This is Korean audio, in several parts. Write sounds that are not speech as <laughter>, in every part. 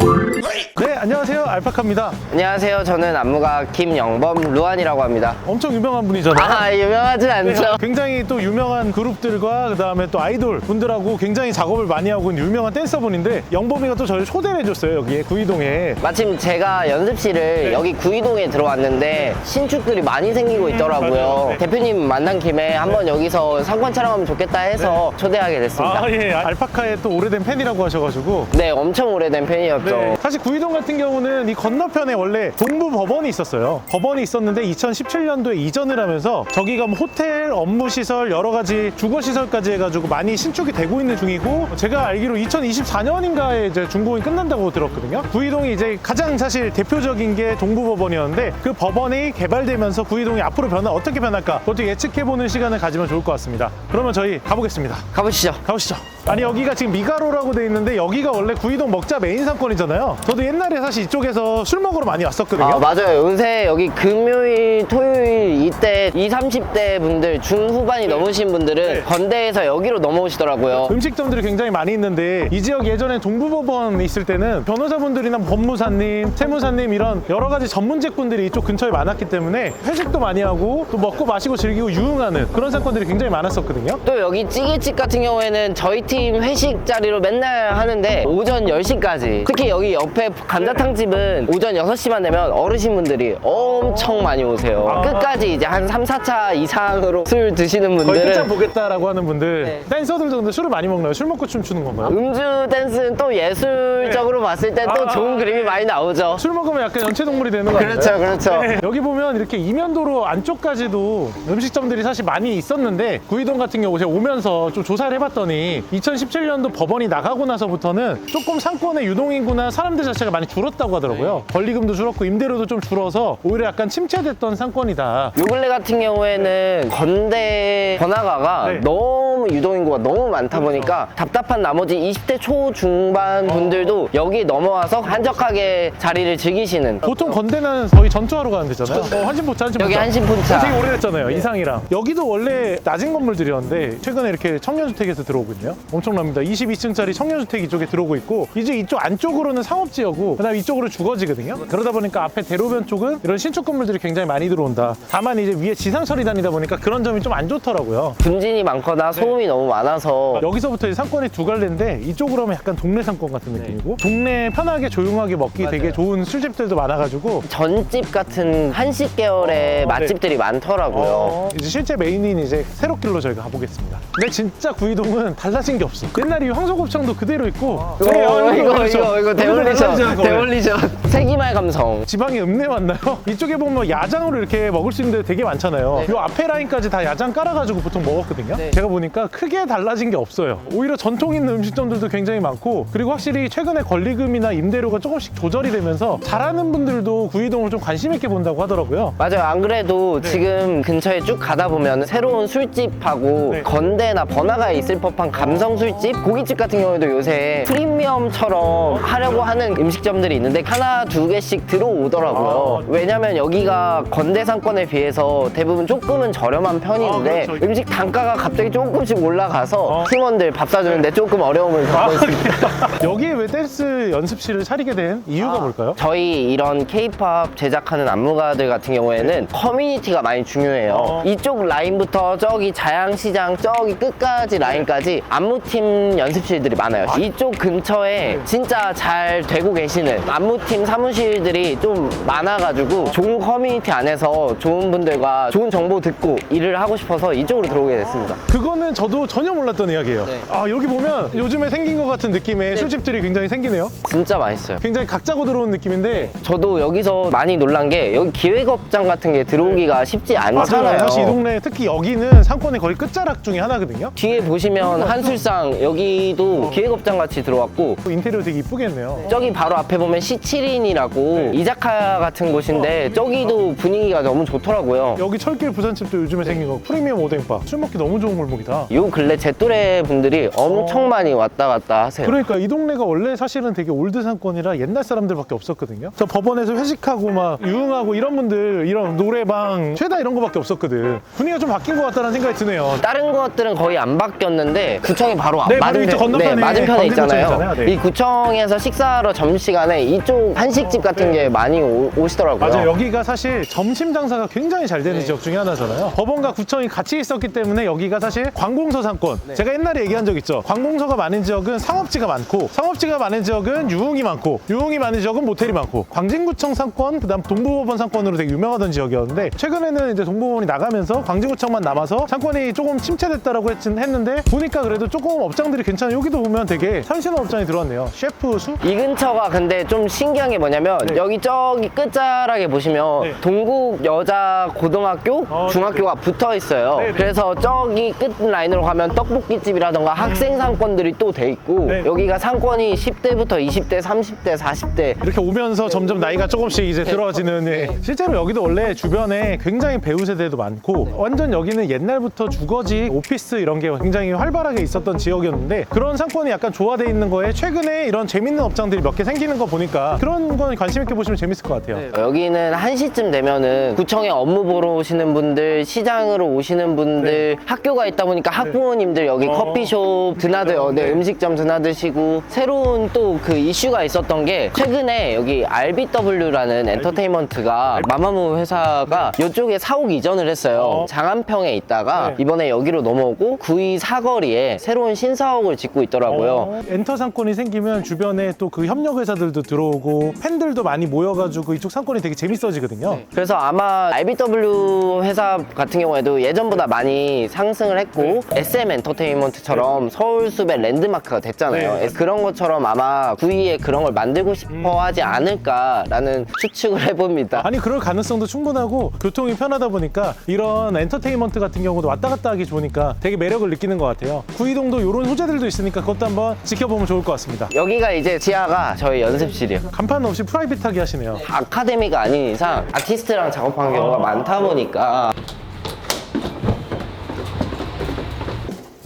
Thank you. 네, 안녕하세요. 알파카입니다. 안녕하세요. 저는 안무가 김영범 루안이라고 합니다. 엄청 유명한 분이잖아요. 아, 유명하진 않죠. 굉장히 또 유명한 그룹들과 그다음에 또 아이돌 분들하고 굉장히 작업을 많이 하고 있는 유명한 댄서분인데 영범이가 또 저를 초대를 해줬어요 여기에 구이동에 마침 제가 연습실을 여기 구이동에 들어왔는데 신축들이 많이 생기고 있더라고요. 맞아요. 네. 대표님 만난 김에 한번 여기서 상권 촬영하면 좋겠다 해서 초대하게 됐습니다. 아 예 알파카의 또 오래된 팬이라고 하셔가지고 네, 엄청 오래된 팬이었죠. 네. 사실 구이동 같은 경우는 이 건너편에 원래 동부 법원이 있었어요. 법원이 있었는데 2017년도에 이전을 하면서 저기가 뭐 호텔, 업무 시설, 여러 가지 주거 시설까지 해가지고 많이 신축이 되고 있는 중이고 제가 알기로 2024년인가에 이제 준공이 끝난다고 들었거든요. 구이동이 이제 가장 사실 대표적인 게 동부 법원이었는데 그 법원이 개발되면서 구이동이 앞으로 변화 어떻게 변할까 그것도 예측해보는 시간을 가지면 좋을 것 같습니다. 그러면 저희 가보겠습니다. 가보시죠. 가보시죠. 아니 여기가 지금 미가로라고 돼 있는데 여기가 원래 구이동 먹자 메인 상권이잖아요. 저도 옛날에 사실 이쪽에서 술 먹으러 많이 왔었거든요. 아, 맞아요. 요새 여기 금요일, 토요일 이때 20, 30대 분들, 중후반이 넘으신 분들은 네. 건대에서 여기로 넘어오시더라고요. 음식점들이 굉장히 많이 있는데 이 지역 예전에 동부법원 있을 때는 변호사분들이나 법무사님, 세무사님 이런 여러 가지 전문직분들이 이쪽 근처에 많았기 때문에 회식도 많이 하고 또 먹고 마시고 즐기고 유흥하는 그런 사건들이 굉장히 많았었거든요. 또 여기 찌개집 같은 경우에는 저희 팀 회식 자리로 맨날 하는데 오전 10시까지 특히 여기 옆에 감자탕집은 오전 6시만 되면 어르신분들이 엄청 많이 오세요 아. 끝까지 이제 한 3, 4차 이상으로 술 드시는 거의 분들은 끝장 보겠다라고 하는 분들 네. 댄서들도 근데 술을 많이 먹나요? 술 먹고 춤추는 건가요? 음주 댄스는 또 예술적으로 봤을 땐 또 아, 좋은 아, 그림이 네. 많이 나오죠 술 먹으면 약간 연체동물이 되는 거 아닌가요? 그렇죠 그렇죠 네, 여기 보면 이렇게 이면도로 안쪽까지도 음식점들이 사실 많이 있었는데 구이동 같은 경우 제가 오면서 좀 조사를 해봤더니 2017년도 법원이 나가고 나서부터는 조금 상권의 유동인구나 사람들 자체가 많이 줄었다고 하더라고요. 권리금도 줄었고 임대료도 좀 줄어서 오히려 약간 침체됐던 상권이다. 요 근래 같은 경우에는 건대 번화가가 네. 너무 유동인구가 너무 많다 보니까 답답한 나머지 20대 초중반 분들도 여기 넘어와서 한적하게 자리를 즐기시는 보통 건대는 거의 전투하러 가는 데잖아요. 어, 한신포차, 한신포차. 여기 한신포차. 되게 오래됐잖아요, 이상이랑. 여기도 원래 낮은 건물들이었는데 최근에 이렇게 청년주택에서 들어오고 있네요. 엄청납니다. 22층짜리 청년주택 이쪽에 들어오고 있고 이제 이쪽 안쪽으로는 상업지역고 그다음 에 이쪽으로 주거지거든요. 그러다 보니까 앞에 대로변 쪽은 이런 신축 건물들이 굉장히 많이 들어온다. 다만 이제 위에 지상 처리단이다 보니까 그런 점이 좀 안 좋더라고요. 분진이 많거나 소음 이 너무 많아서 여기서부터 이제 상권이 두 갈래인데 이쪽으로 하면 약간 동네 상권 같은 느낌이고 동네 편하게 조용하게 먹기 되게 좋은 술집들도 많아가지고 전집 같은 한식 계열의 어, 맛집들이 많더라고요. 어, 이제 실제 메인인 이제 새로길로 저희가 가보겠습니다. 근데 진짜 구이동은 달라진 게 없어. 옛날 이 황소곱창도 그대로 있고. 이거 되게, 어, 이거 그렇죠. 이거 이거 달라지지 않고 원래. 데몰리션 세기말 감성. 지방에 읍내 맞나요? <laughs> 이쪽에 보면 야장으로 이렇게 먹을 수 있는 데 되게 많잖아요. 네. 요 앞에 라인까지 다 야장 깔아가지고 보통 먹었거든요. 네. 제가 보니까 크게 달라진 게 없어요. 오히려 전통 있는 음식점들도 굉장히 많고 그리고 확실히 최근에 권리금이나 임대료가 조금씩 조절이 되면서 잘하는 분들도 구이동을 좀 관심 있게 본다고 하더라고요. 맞아요. 안 그래도 네. 지금 근처에 쭉 가다 보면 새로운 술집하고 네. 건대나 번화가에 있을 법한 감성 술집, 고깃집 같은 경우에도 요새 프리미엄처럼 하려고 하는 음식점들이 있는데 하나 두 개씩 들어오더라고요. 아. 왜냐면 여기가 건대 상권에 비해서 대부분 조금은 저렴한 편인데 아, 그렇죠. 음식 단가가 갑자기 조금씩 올라가서 어. 팀원들 밥 사주는데 조금 어려움을 겪고 있습니다. 여기에 왜 댄스 연습실을 차리게 된 이유가 아. 뭘까요? 저희 이런 케이팝 제작하는 안무가들 같은 경우에는 커뮤니티가 많이 중요해요. 어. 이쪽 라인부터 저기 자양시장 저기 끝까지 라인까지 안무팀 연습실들이 많아요. 이쪽 근처에 진짜 잘 되고 계시는 안무팀 사무실들이 좀 많아가지고 좋은 커뮤니티 안에서 좋은 분들과 좋은 정보 듣고 일을 하고 싶어서 이쪽으로 들어오게 됐습니다. 그거는 저도 전혀 몰랐던 이야기예요. 네. 아 여기 보면 요즘에 생긴 것 같은 느낌의 술집들이 굉장히 생기네요. 진짜 맛있어요. 굉장히 각 짜고 들어온 느낌인데 저도 여기서 많이 놀란 게 여기 기획업장 같은 게 들어오기가 쉽지 않잖아요. 맞아요. 사실 이 동네 특히 여기는 상권의 거의 끝자락 중에 하나거든요. 뒤에 보시면 한술상 여기도 기획업장 같이 들어왔고 인테리어 되게 이쁘겠네요. 저기 바로 앞에 보면 시치린이라고 이자카야 같은 곳인데 저기도 분위기가 너무 좋더라고요. 여기 철길 부산집도 요즘에 생긴 거 프리미엄 오뎅밥 술 먹기 너무 좋은 골목이다. 요 근래 제 또래 분들이 엄청 많이 왔다 갔다 하세요. 그러니까 이 동네가 원래 사실은 되게 올드 상권이라 옛날 사람들밖에 없었거든요. 저 법원에서 회식하고 막 유흥하고 이런 분들 이런 노래방 최다 이런 거밖에 없었거든. 분위기가 좀 바뀐 것 같다는 생각이 드네요. 다른 것들은 거의 안 바뀌었는데 구청이 바로 네, 바로 맞은편- 이쪽 건너편에 네, 맞은편에 있잖아요. 있잖아요. 네. 이 구청에서 식사하러 점심시간에 이쪽 한식집 같은 게 많이 오, 오시더라고요. 맞아요. 여기가 사실 점심 장사가 굉장히 잘 되는 지역 중에 하나잖아요. 법원과 구청이 같이 있었기 때문에 여기가 사실 관공서 상권. 제가 옛날에 얘기한 적 있죠. 관공서가 많은 지역은 상업지가 많고, 상업지가 많은 지역은 유흥이 많고, 유흥이 많은 지역은 모텔이 많고, 광진구청 상권, 그다음 동부법원 상권으로 되게 유명하던 지역이었는데 최근에는 이제 동부법원이 나가면서 광진구청만 남아서 상권이 조금 침체됐다라고 했, 했는데 보니까 그래도 조금 업장들이 괜찮아요. 여기도 보면 되게 현신업 업장이 들어왔네요. 셰프 수. 이 근처가 근데 좀 신기한 게 뭐냐면 네. 여기 저기 끝자락에 보시면 네. 동국 여자 고등학교, 어, 중학교가 붙어 있어요. 네, 네. 그래서 저기 끝 라인 으로 가면 떡볶이집이라던가 학생 상권들이 또 돼 있고 네. 여기가 상권이 10대부터 20대, 30대, 40대. 이렇게 오면서 점점 나이가 조금씩 이제 들어지는 예. 실제로 여기도 원래 주변에 굉장히 배우 세대도 많고 완전 여기는 옛날부터 주거지 오피스 이런 게 굉장히 활발하게 있었던 지역이었는데 그런 상권이 약간 조화돼 있는 거에 최근에 이런 재밌는 업장들이 몇 개 생기는 거 보니까 그런 건 관심 있게 보시면 재밌을 것 같아요. 여기는 1시쯤 되면은 구청에 업무 보러 오시는 분들, 시장으로 오시는 분들, 학교가 있다 보니까 학부모님들 여기 네. 어. 커피숍 드나드, 네, 네. 음식점 드나드시고 새로운 또 그 이슈가 있었던 게 최근에 여기 RBW라는 엔터테인먼트가 마마무 회사가 이쪽에 사옥 이전을 했어요. 어. 장안평에 있다가 네. 이번에 여기로 넘어오고 구이 사거리에 새로운 신사옥을 짓고 있더라고요. 어, 엔터 상권이 생기면 주변에 또 그 협력 회사들도 들어오고 팬들도 많이 모여가지고 이쪽 상권이 되게 재밌어지거든요. 그래서 아마 RBW 회사 같은 경우에도 예전보다 많이 상승을 했고 SM 엔터테인먼트처럼 서울숲의 랜드마크가 됐잖아요. 네. 그런 것처럼 아마 구이에 그런 걸 만들고 싶어 하지 않을까라는 추측을 해봅니다. 아니 그럴 가능성도 충분하고 교통이 편하다 보니까 이런 엔터테인먼트 같은 경우도 왔다 갔다 하기 좋으니까 되게 매력을 느끼는 것 같아요. 구이동도 이런 소재들도 있으니까 그것도 한번 지켜보면 좋을 것 같습니다. 여기가 이제 지하가 저희 연습실이에요. 간판 없이 프라이빗하게 하시네요. 아카데미가 아닌 이상 아티스트랑 작업한 경우가 많다 보니까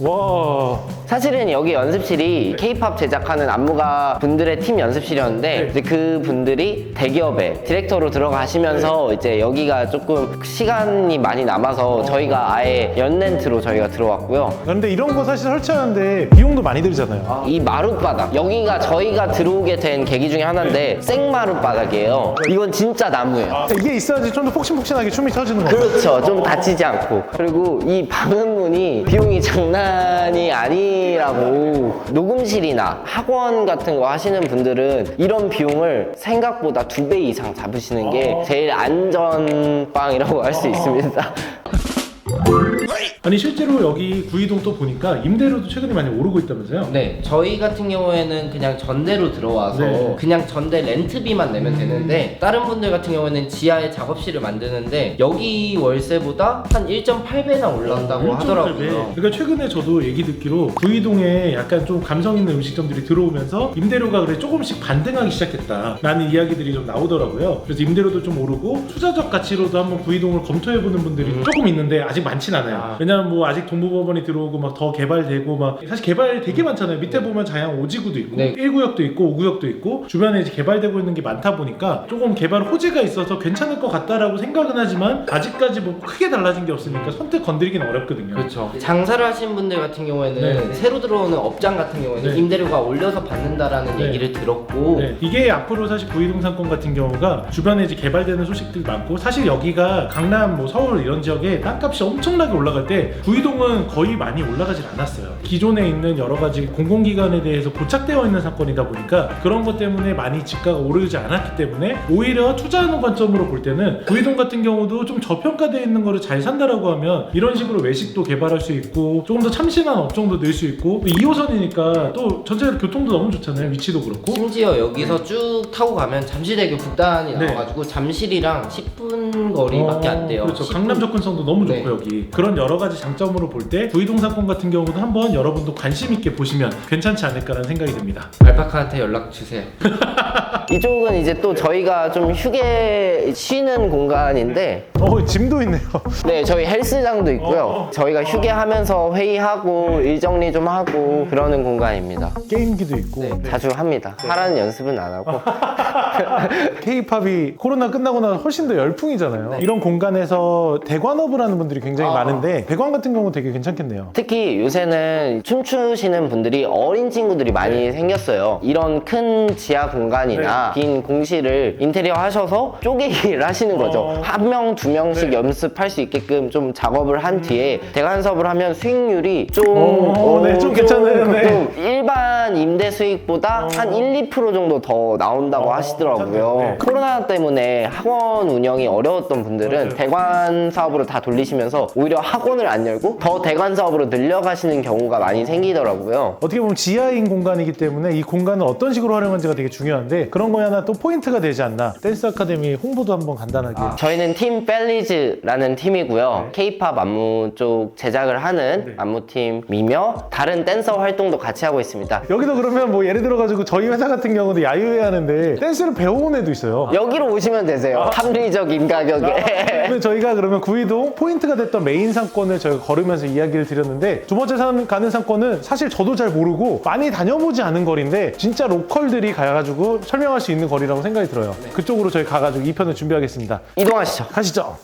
와. 사실은 여기 연습실이 K-팝 제작하는 안무가 분들의 팀 연습실이었는데 이제 그 분들이 대기업에 디렉터로 들어가시면서 이제 여기가 조금 시간이 많이 남아서 저희가 아예 연렌트로 저희가 들어왔고요. 그런데 이런 거 사실 설치하는데 비용도 많이 들잖아요. 이 마룻바닥 여기가 저희가 들어오게 된 계기 중에 하나인데 생마룻바닥이에요. 이건 진짜 나무예요. 이게 있어야지 좀 더 폭신폭신하게 춤이 쳐지는 거예요. 그렇죠. 좀 다치지 않고. 그리고 이 방음문이 비용이 장난이 아 니라고. 녹음실이나 학원 같은 거 하시는 분들은 이런 비용을 생각보다 두 배 이상 잡으시는 게 제일 안전빵이라고 할 수 있습니다. <laughs> 아니 실제로 여기 구이동 또 보니까 임대료도 최근에 많이 오르고 있다면서요? 네, 저희 같은 경우에는 그냥 전대로 들어와서 네. 그냥 전대 렌트비만 내면 되는데 다른 분들 같은 경우에는 지하에 작업실을 만드는데 여기 월세보다 한 1.8배나 올랐다고 하더라고요. 그러니까 최근에 저도 얘기 듣기로 구이동에 약간 좀 감성 있는 음식점들이 들어오면서 임대료가 그래 조금씩 반등하기 시작했다라는 이야기들이 좀 나오더라고요. 그래서 임대료도 좀 오르고 투자적 가치로도 한번 구이동을 검토해보는 분들이 조금 있는데 아직 많진 않아요. 왜냐면 뭐 아직 동부법원이 들어오고 막 더 개발되고 막 사실 개발 되게 많잖아요. 밑에 보면 자양 오지구도 있고 네. 1구역도 있고 5구역도 있고 주변에 이제 개발되고 있는 게 많다 보니까 조금 개발 호재가 있어서 괜찮을 것 같다라고 생각은 하지만 아직까지 뭐 크게 달라진 게 없으니까 선택 건드리긴 어렵거든요. 그렇죠. 장사를 하시는 분들 같은 경우에는 네. 새로 들어오는 업장 같은 경우에는 네. 임대료가 올려서 받는다라는 네. 얘기를 들었고 네, 이게 앞으로 사실 상권 같은 경우가 주변에 이제 개발되는 소식들이 많고 사실 여기가 강남 뭐 서울 이런 지역에 땅값이 엄청나게 올라갈 때 구이동은 거의 많이 올라가질 않았어요. 기존에 있는 여러 가지 공공기관에 대해서 고착되어 있는 사건이다 보니까 그런 것 때문에 많이 집가가 오르지 않았기 때문에 오히려 투자하는 관점으로 볼 때는 구이동 같은 경우도 좀 저평가되어 있는 거를 잘 산다라고 하면 이런 식으로 외식도 개발할 수 있고 조금 더 참신한 업종도 늘 수 있고 2호선이니까 또 전체적으로 교통도 너무 좋잖아요. 위치도 그렇고. 심지어 여기서 쭉 타고 가면 잠실대교 북단이 네. 나와가지고 잠실이랑 10분 거리밖에 안 돼요. 그렇죠. 10분 강남 접근성도 너무 좋고 네. 여기 그런 여러 가지 가지 장점으로 볼 때 부의동사권 같은 경우도 한번 여러분도 관심 있게 보시면 괜찮지 않을까라는 생각이 듭니다. 알파카한테 연락 주세요. <laughs> 이쪽은 이제 또 저희가 좀 휴게 쉬는 공간인데 어, 짐도 있네요. <laughs> 네, 저희 헬스장도 있고요. 어. 저희가 휴게하면서 회의하고 일 정리 좀 하고 그러는 공간입니다. 게임기도 있고. 네, 자주 합니다. 하라는 연습은 안 하고. <laughs> K-팝이 코로나 끝나고 나서 훨씬 더 열풍이잖아요. 이런 공간에서 대관업을 하는 분들이 굉장히 아. 많은데 대관 같은 경우 되게 괜찮겠네요. 특히 요새는 춤추시는 분들이 어린 친구들이 많이 생겼어요. 이런 큰 지하 공간이나 빈 공실을 인테리어 하셔서 쪼개기를 <laughs> 하시는 거죠. 어. 한 명, 두 명씩 네. 연습할 수 있게끔 좀 작업을 한 뒤에 대관섭을 하면 수익률이 좀, 어, 네, 좀 괜찮아요. 네. 좀 일반 임대 수익보다 한 1, 2% 정도 더 나온다고 어, 하시더라고요. 괜찮네. 코로나 때문에 학원 운영이 어려웠던 분들은. 대관 사업으로 다 돌리시면서 오히려 학원 을 안 열고 더 대관 사업으로 늘려가시는 경우가 많이 생기더라고요. 어떻게 보면 지하인 공간이기 때문에 이 공간을 어떤 식으로 활용하는지가 되게 중요한데 그런 거에 하나 또 포인트가 되지 않나. 댄스 아카데미 홍보도 한번 간단하게. 저희는 팀 펠리즈라는 팀이고요. 케이팝 안무 쪽 제작을 하는 안무팀이며 다른 댄서 활동도 같이 하고 있습니다. 여기도 그러면 뭐 예를 들어가지고 저희 회사 같은 경우도 야유회 하는데 댄스를 배워온 애도 있어요. 여기로 오시면 되세요. 합리적인 가격에. 근데 저희가 그러면 구이동 포인트가 됐던 메인 상 권을 저희가 걸으면서 이야기를 드렸는데 두 번째 산, 가는 상권은 사실 저도 잘 모르고 많이 다녀보지 않은 거리인데 진짜 로컬들이 가가지고 설명할 수 있는 거리라고 생각이 들어요. 그쪽으로 저희 가가지고 2편을 준비하겠습니다. 이동하시죠. 가시죠.